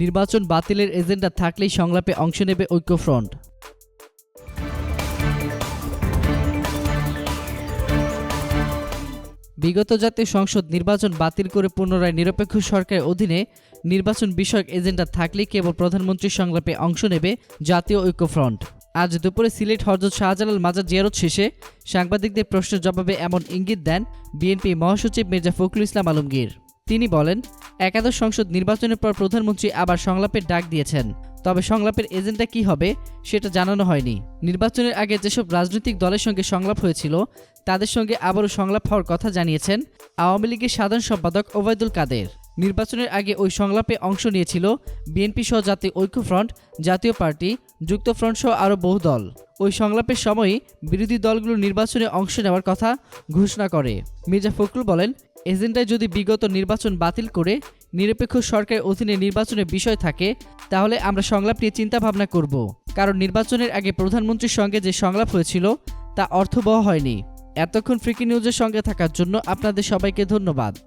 নির্বাচন বাতিলের এজেন্ডা থাকলেই সংলাপে অংশ নেবে ঐক্যফ্রন্ট। বিগত জাতীয় সংসদ নির্বাচন বাতিল করে পুনরায় নিরপেক্ষ সরকারের অধীনে নির্বাচন বিষয়ক এজেন্ডা থাকলেই কেবল প্রধানমন্ত্রীর সংলাপে অংশ নেবে জাতীয় ঐক্যফ্রন্ট। আজ দুপুরে সিলেট হরজত শাহজালাল মাজার জিয়ারত শেষে সাংবাদিকদের প্রশ্নের জবাবে এমন ইঙ্গিত দেন বিএনপি মহাসচিব মির্জা ফখরুল ইসলাম আলমগীর। তিনি বলেন, একাদশ সংসদ নির্বাচনের পর প্রধানমন্ত্রী আবার সংলাপের ডাক দিয়েছেন। তবে সংলাপের এজেন্ডা কি হবে, সেটা জানানো হয়নি। নির্বাচনের আগে যেসব রাজনৈতিক দলের সঙ্গে সংলাপ হয়েছিল, তাদের সঙ্গে আবারও সংলাপ হওয়ার কথা জানিয়েছেন আওয়ামী লীগের সাধারণ সম্পাদক ওবায়দুল কাদের। নির্বাচনের আগে ওই সংলাপে অংশ নিয়েছিল বিএনপি সহ জাতীয় ঐক্যফ্রন্ট, জাতীয় পার্টি, যুক্তফ্রন্ট সহ আরও বহু দল। ওই সংলাপের সময়ই বিরোধী দলগুলো নির্বাচনে অংশ নেওয়ার কথা ঘোষণা করে। মির্জা ফখরুল বলেন এজেন্ডায় যদি বিগত নির্বাচন বাতিল করে নিরপেক্ষ সরকারের অধীনে নির্বাচনের বিষয় থাকে, তাহলে আমরা সংলাপ নিয়ে চিন্তাভাবনা করব। কারণ নির্বাচনের আগে প্রধানমন্ত্রীর সঙ্গে যে সংলাপ হয়েছিল, তা অর্থবহ হয়নি। এতক্ষণ ফ্রিকি নিউজের সঙ্গে থাকার জন্য আপনাদের সবাইকে ধন্যবাদ।